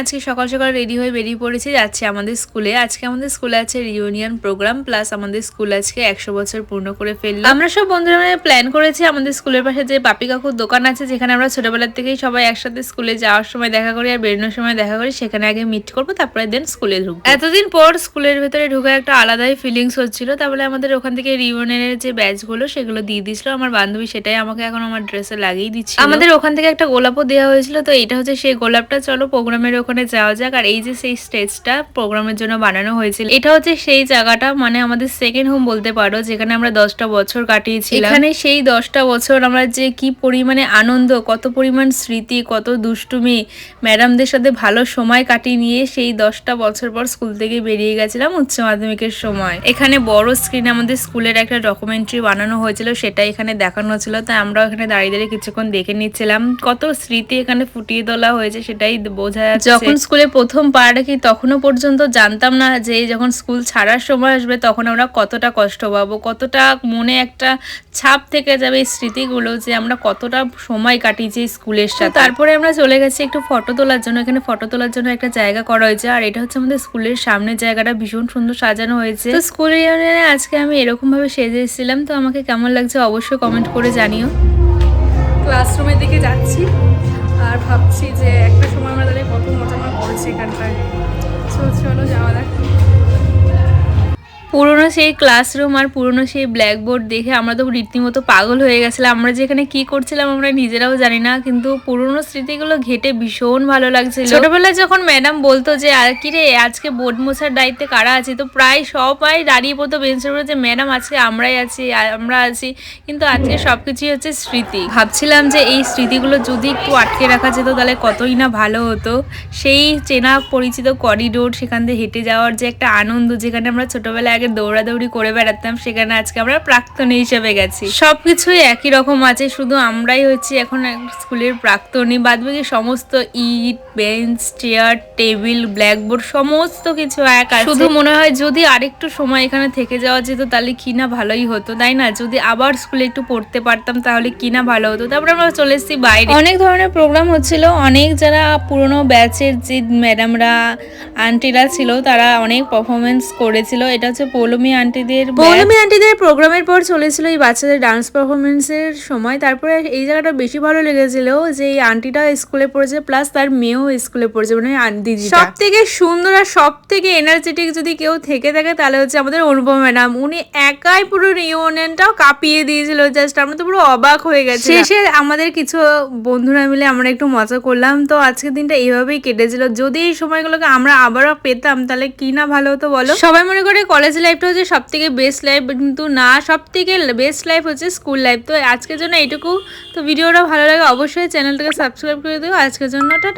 আজকে সকাল সকাল রেডি হয়ে বেরিয়ে পড়েছি, যাচ্ছি আমাদের স্কুলে। আজকে আমাদের স্কুলে আছে রিউনিয়ন প্রোগ্রাম প্লাস আমাদের স্কুল আজকে একশো বছর পূর্ণ করে ফেলল। আমরা সব বন্ধুরা মিলে প্ল্যান করেছি, আমাদের স্কুলের পাশে যে পাপি কাকুর দোকান আছে, যেখানে আমরা ছোটবেলার থেকেই সবাই একসাথে স্কুলে যাওয়ার সময় দেখা করি আর বেরোনোর সময় দেখা করি, সেখানে আগে মিট করব, তারপরে দেন স্কুলে ঢুকবো। এতদিন পর স্কুলের ভেতরে ঢুকে একটা আলাদাই ফিলিংস হচ্ছিল। তারপরে আমাদের ওখান থেকে রিউনিয়নের যে ব্যাচগুলো, সেগুলো দিয়ে দিয়েছিল। আমার বান্ধবী সেটাই আমাকে এখন আমার ড্রেসে লাগিয়ে দিচ্ছে আমাদের ওখান থেকে একটা গোলাপও দেওয়া হয়েছিল, তো এটা হচ্ছে সেই গোলাপটা। চলো প্রোগ্রামের ওখানে যাওয়া যাক। আর এই যে সেই স্টেজটা প্রোগ্রামের জন্য বানানো হয়েছিল এটা হচ্ছে সেই জায়গাটা মানে আমাদের সেকেন্ড হোম বলতে পারো যেখানে আমরা দশটা বছর কাটিয়েছিলাম। এখানে সেই দশটা বছর আমরা যে কি পরিমাণে আনন্দ কত পরিমাণ স্মৃতি কত দুষ্টুমি ম্যাডামদের সাথে ভালো সময় কাটিয়ে নিয়ে সেই দশটা বছর পর স্কুল থেকে বেরিয়ে গেছিলাম উচ্চ মাধ্যমিকের সময়। এখানে বড় স্ক্রিনে আমাদের স্কুলের একটা ডকুমেন্টারি বানানো হয়েছিল সেটা এখানে দেখানো ছিল। তাই আমরা এখানে দাঁড়িয়ে দাঁড়িয়ে কিছুক্ষণ দেখে নিচ্ছিলাম। কত স্মৃতি এখানে ফুটিয়ে তোলা হয়েছে সেটাই বোঝা যাচ্ছে। যখন স্কুলে প্রথম পা রাখি তখনও পর্যন্ত জানতাম না যে যখন স্কুল ছাড়ার সময় আসবে তখন আমরা কতটা কষ্ট পাবো কতটা মনে একটা ছাপ থেকে যাবে এই স্মৃতিগুলো যে আমরা কতটা সময় কাটিয়েছি স্কুলের সাথে। তারপরে আমরা চলে গেছি একটু ফটো তোলার জন্য। এখানে ফটো তোলার জন্য একটা জায়গা করা হয়েছে আর এটা হচ্ছে আমাদের স্কুলের সামনের জায়গাটা। ভীষণ সুন্দর সাজানো হয়েছে। তো স্কুল ইউনিয়নে আজকে আমি এরকম ভাবে সেজে এসেছিলাম তো আমাকে কেমন লাগছে অবশ্যই কমেন্ট করে জানিও। ক্লাসরুমের দিকে যাচ্ছি আর ভাবছি যে মজা আমরা করেছি এখানটায় চলো চলো যাওয়া যাক পুরনো সেই ক্লাসরুম আর পুরনো সেই ব্ল্যাকবোর্ড দেখে আমরা তো রীতিমতো পাগল হয়ে গেছিলাম। আমরা যেখানে কি করছিলাম আমরা নিজেরাও জানি না, কিন্তু পুরনো স্মৃতিগুলো ঘেটে ভীষণ ভালো লাগছিল। ছোটবেলায় যখন ম্যাডাম বলতো যে, আর কি রে, আজকে বোর্ড মোছার দায়িত্বে কারা আছে? তো প্রায় সবাই দাঁড়িয়ে পড়তো বেঞ্চের উপরে যে ম্যাডাম আজকে আমরাই আছি আমরা আছি। কিন্তু আজকে সবকিছুই হচ্ছে স্মৃতি। ভাবছিলাম যে, এই স্মৃতিগুলো যদি একটু আটকে রাখা যেত, তাহলে কতই না ভালো হতো। সেই চেনা পরিচিত করিডোর সেখান দিয়ে হেঁটে যাওয়ার যে একটা আনন্দ, যেখানে আমরা ছোটবেলায় আগে দৌড়াদৌড়ি করে বেড়াতাম সেখানে আজকে আমরা প্রাক্তনী হিসেবে গেছি। সবকিছুই একই রকম আছে শুধু আমরাই হচ্ছি এখন স্কুলের প্রাক্তনী। বাদ বাকি সমস্ত ইট বেঞ্চ চেয়ার টেবিল ব্ল্যাকবোর্ড সমস্ত কিছু এক আছে। শুধু মনে হয় যদি আরেকটু সময় এখানে থেকে যাওয়া যেত তাহলে কি না ভালোই হতো তাই না? যদি আবার স্কুলে একটু পড়তে পারতাম তাহলে কি না ভালো হতো? তারপরে আমরা চলে এসেছি বাইরে। অনেক ধরনের প্রোগ্রাম হচ্ছিল অনেক যারা পুরনো ব্যাচের যে ম্যাডামরা আন্টিরা ছিল তারা অনেক পারফরমেন্স করেছিল। এটা হচ্ছে পৌলমী আন্টিদের পৌলমী আন্টিদের প্রোগ্রামের পর চলেছিল এই বাচ্চাদের ডান্স পারফরমেন্সের সময়। তারপরে এই জায়গাটা বেশি ভালো লেগেছিল যে এই আন্টিটা স্কুলে পড়েছে প্লাস তার মেয়েও স্কুলে পড়েছে মানে দিদি সব থেকে সুন্দর আর সব থেকে এনার্জেটিক যদি কেউ থেকে থাকে তাহলে হচ্ছে আমাদের অনুপম ম্যাডাম উনি একাই পুরো রিউনিয়নটাও কাঁপিয়ে দিয়েছিল জাস্ট আমরা তো পুরো অবাক হয়ে গেছি শেষে আমাদের কিছু বন্ধুরা মিলে আমরা একটু মজা করলাম। তো আজকের দিনটা এইভাবেই কেটেছিল। যদি এই সময়গুলোকে আমরা আবারও পেতাম তাহলে কি না ভালো হতো বলো? সবাই মনে করে কলেজ লাইফটা হচ্ছে সব থেকে বেস্ট লাইফ কিন্তু না সব থেকে বেস্ট লাইফ হচ্ছে স্কুল লাইফ তো আজকের জন্য এইটুকু। তো ভিডিওটা ভালো লাগে অবশ্যই চ্যানেলটাকে সাবস্ক্রাইব করে দেবো আজকের জন্য টাটা।